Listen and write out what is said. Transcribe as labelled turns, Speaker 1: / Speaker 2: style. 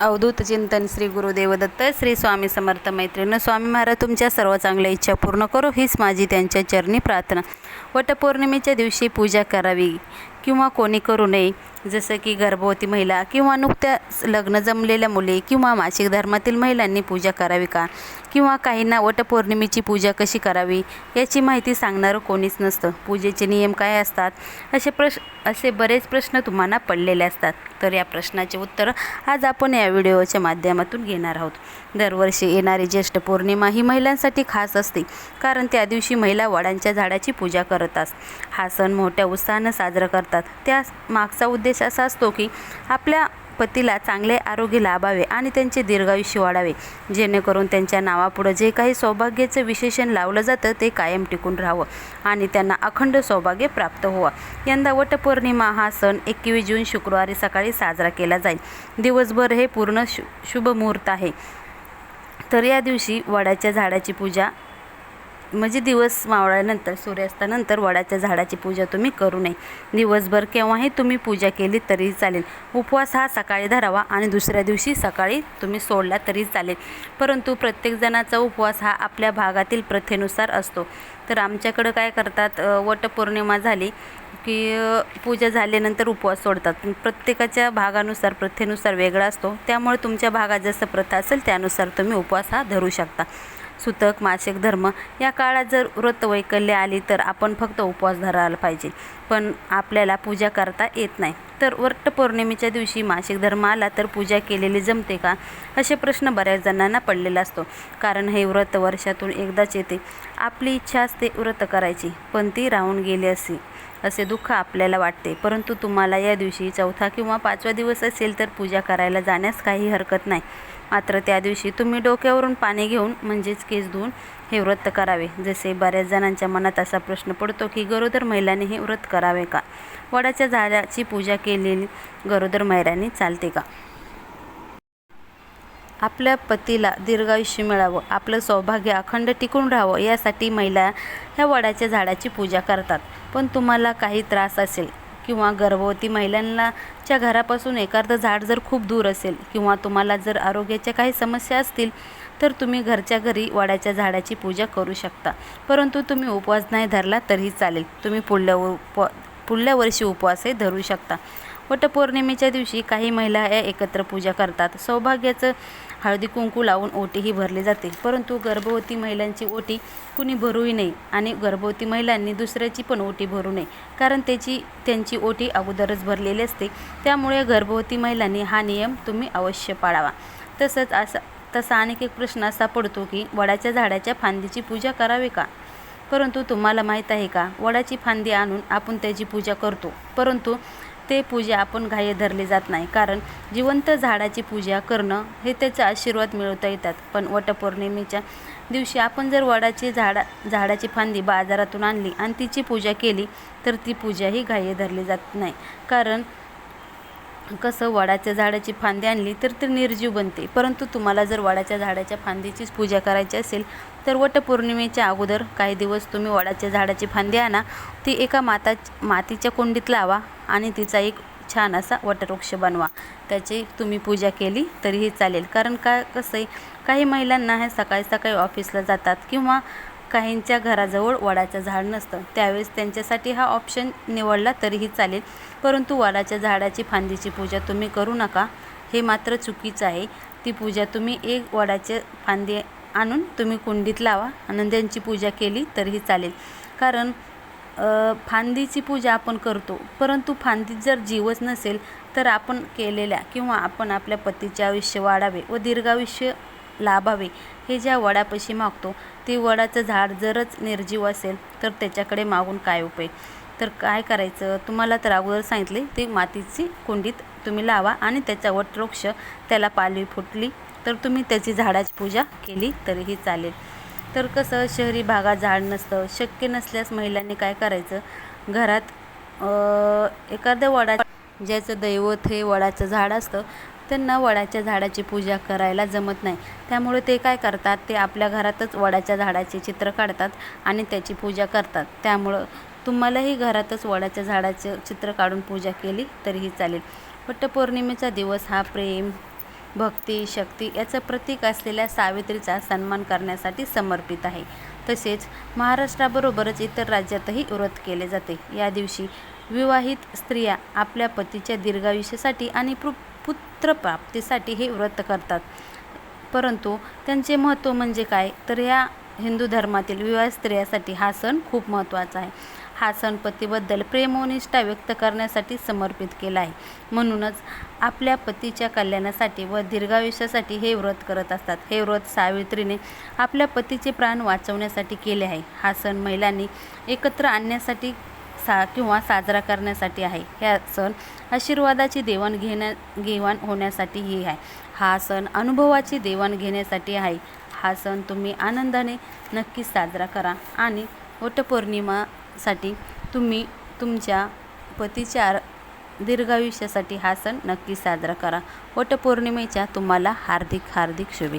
Speaker 1: अवधूत चिंतन श्री गुरुदेवदत्त श्री स्वामी समर्थ मैत्रीण स्वामी महाराज तुमच्या सर्व चांगल्या इच्छा पूर्ण करो हीच माझी त्यांच्या चरणी प्रार्थना. वटपौर्णिमेच्या दिवशी पूजा करावी किंवा कोणी करू नये जसं की गर्भवती महिला किंवा नुकत्या लग्न जमलेल्या मुली किंवा मासिक धर्मातील महिलांनी पूजा करावी का? किंवा काहींना वटपौर्णिमेची पूजा कशी करावी? याची माहिती सांगणारं कोणीच नसतं. पूजेचे नियम काय असतात? असे प्रश असे बरेच प्रश्न तुम्हाला पडलेले असतात. तर या प्रश्नाचे उत्तर आज आपण या व्हिडिओच्या माध्यमातून घेणार आहोत. दरवर्षी येणारी ज्येष्ठ पौर्णिमा ही महिलांसाठी खास असते कारण त्या दिवशी महिला वडांच्या झाडाची पूजा करतात. हा सण मोठ्या उत्साहानं साजरा करतात. त्या मागचा उद्देश असा असतो की आपल्या पतीला चांगले आरोग्य लाभावे आणि त्यांचे दीर्घायुष्य वाढावे. जेणेकरून त्यांच्या नावापुढं जे काही सौभाग्याचं विशेषण लावलं जातं ते कायम टिकून राहावं आणि त्यांना अखंड सौभाग्य प्राप्त व्हावं. यंदा वटपौर्णिमा हा सण एकवीस जून शुक्रवारी सकाळी साजरा केला जाईल. दिवसभर हे पूर्ण शु शुभ मुहूर्त आहे. तर या दिवशी वडाच्या झाडाची पूजा म्हणजे दिवस मावळल्यानंतर सूर्यास्तानंतर वडाच्या झाडाची पूजा तुम्ही करू नये. दिवसभर केव्हाही तुम्ही पूजा केली तरी चालेल. उपवास हा सकाळी धरावा आणि दुसऱ्या दिवशी सकाळी तुम्ही सोडला तरी चालेल. परंतु प्रत्येकजणाचा उपवास हा आपल्या भागातील प्रथेनुसार असतो. तर आमच्याकडं काय करतात वटपौर्णिमा झाली की पूजा झाल्यानंतर उपवास सोडतात. प्रत्येकाच्या भागानुसार प्रथेनुसार वेगळा असतो. त्यामुळे तुमच्या भागात जसं प्रथा असेल त्यानुसार तुम्ही उपवास हा धरू शकता. सुतक मासिक धर्म या काळात जर व्रत वैकल्य आली तर आपण फक्त उपवास धरायला पाहिजे. पण आपल्याला पूजा करता येत नाही. तर वटपौर्णिमेच्या दिवशी मासिक धर्म आला तर पूजा केलेली जमते का? असे प्रश्न बऱ्याच जणांना पडलेला असतो. कारण हे व्रत वर्षातून एकदाच येते. आपली इच्छा असते व्रत करायची पण ती राहून गेली असे असे दुःख आपल्याला वाटते. परंतु तुम्हाला या दिवशी चौथा किंवा पाचवा दिवस असेल तर पूजा करायला जाण्यास काही हरकत नाही. मात्र त्या दिवशी तुम्ही डोक्यावरून पाणी घेऊन म्हणजेच केस धुवून हे व्रत करावे. जसे बऱ्याच जणांच्या मनात असा प्रश्न पडतो की गरोदर महिलांनी हे व्रत करावे का? वडाच्या झाडाची पूजा केलेली गरोदर महिलांनी चालते का? आपल्या पतीला दीर्घायुष्य मिळावं आपलं सौभाग्य अखंड टिकून राहावं यासाठी महिला ह्या वडाच्या झाडाची पूजा करतात. पण तुम्हाला काही त्रास असेल किंवा गर्भवती महिलांना च्या घरापासून एखादं झाड जर खूप दूर असेल किंवा तुम्हाला जर आरोग्याच्या काही समस्या असतील तर तुम्ही घरच्या घरी वाड्याच्या झाडाची पूजा करू शकता. परंतु तुम्ही उपवास नाही धरला तरीही चालेल. तुम्ही पुढल्या उप पुढल्या वर्षी उपवासही धरू शकता. वटपौर्णिमेच्या दिवशी काही महिला या एकत्र पूजा करतात. सौभाग्याचं हळदी कुंकू लावून ओटीही भरली जाते. परंतु गर्भवती महिलांची ओटी कुणी भरूही नये आणि गर्भवती महिलांनी दुसऱ्याची पण ओटी भरू नये. कारण त्याची त्यांची ओटी अगोदरच भरलेली असते. त्यामुळे गर्भवती महिलांनी हा नियम तुम्ही अवश्य पाळावा. तसंच असा तसा आणखी एक प्रश्न असा पडतो की वडाच्या झाडाच्या फांदीची पूजा करावी का? परंतु तुम्हाला माहीत आहे का? वडाची फांदी आणून आपण त्याची पूजा करतो. परंतु ते पूजा आपण घाई धरली जात नाही. कारण जिवंत झाडाची पूजा करणं हे त्याचा आशीर्वाद मिळवता येतात. पण वटपौर्णिमेच्या दिवशी आपण जर वडाची झाडा झाडाची फांदी बाजारातून आणली आणि तिची पूजा केली तर ती पूजाही घाई धरली जात नाही. कारण कसं वडाच्या झाडाची फांदी आणली तर ते निर्जीव बनते. परंतु तुम्हाला जर वडाच्या झाडाच्या फांदीचीच पूजा करायची असेल तर वटपौर्णिमेच्या अगोदर काही दिवस तुम्ही वडाच्या झाडाची फांदी आणा. ती एका माता मातीच्या कुंडीत लावा आणि तिचा एक छान असा वटवृक्ष बनवा. त्याची तुम्ही पूजा केली तरीही चालेल. कारण काय कसं आहे काही महिलांना हे सकाळी सकाळी ऑफिसला जातात किंवा काहींच्या घराजवळ वडाचं झाड नसतं. त्यावेळेस त्यांच्यासाठी हा ऑप्शन निवडला तरीही चालेल. परंतु वडाच्या झाडाची फांदीची पूजा तुम्ही करू नका. हे मात्र चुकीचं आहे. ती पूजा तुम्ही एक वडाचे फांदी आणून तुम्ही कुंडीत लावा आनंद्यांची पूजा केली तरीही चालेल. कारण फांदीची पूजा आपण करतो. परंतु फांदीत जर जीवच नसेल तर आपण केलेल्या किंवा आपण आपल्या पतीचे आयुष्य वाढावे व दीर्घायुष्य लाभावे. हे ज्या वडापाशी मागतो ते वडाचं झाड जरच निर्जीव असेल तर त्याच्याकडे मागून काय उपयोग तर काय करायचं? तुम्हाला तर अगोदर सांगितले ते मातीची कुंडीत तुम्ही लावा आणि त्याचा वटवृक्ष त्याला पालवी फुटली तर तुम्ही त्याची झाडाची पूजा केली तरीही चालेल. तर कसं शहरी भागात झाड नसतं शक्य नसल्यास महिलांनी काय करायचं? घरात एखाद्या वडा ज्याचं दैवत हे वडाचं झाड असतं त्यांना वडाच्या झाडाची पूजा करायला जमत नाही. त्यामुळे ते काय करतात? ते आपल्या घरातच वडाच्या झाडाचे चित्र काढतात आणि त्याची पूजा करतात. त्यामुळं तुम्हालाही घरातच वडाच्या झाडाचं चित्र काढून पूजा केली तरीही चालेल. वटपौर्णिमेचा दिवस हा प्रेम भक्ती शक्ती याचं प्रतीक असलेल्या सावित्रीचा सन्मान करण्यासाठी समर्पित आहे. तसेच महाराष्ट्राबरोबरच इतर राज्यातही व्रत केले जाते. या दिवशी विवाहित स्त्रिया आपल्या पतीच्या दीर्घायुष्यासाठी आणि पृ पुत्रप्राप्तीसाठी हे व्रत करतात. परंतु त्यांचे महत्त्व म्हणजे काय? तर या हिंदू धर्मातील विवाह स्त्रियासाठी हा सण खूप महत्त्वाचा आहे. हा सण पतीबद्दल प्रेम व निष्ठा व्यक्त करण्यासाठी समर्पित केला आहे. म्हणूनच आपल्या पतीच्या कल्याणासाठी व दीर्घायुष्यासाठी हे व्रत करत असतात. हे व्रत सावित्रीने आपल्या पतीचे प्राण वाचवण्यासाठी केले आहे. हा सण महिलांनी एकत्र आणण्यासाठी सा किंवा साजरा करण्यासाठी आहे. ह्या सण आशीर्वादाची देवाण घेण्या घेवाण होण्यासाठीही आहे. हा सण अनुभवाची देवाण घेण्यासाठी आहे. हा सण तुम्ही आनंदाने नक्कीच साजरा करा आणि वटपौर्णिमासाठी तुम्ही तुमच्या पतीच्या दीर्घायुष्यासाठी हा सण नक्की साजरा करा. वटपौर्णिमेच्या तुम्हाला हार्दिक हार्दिक शुभेच्छा.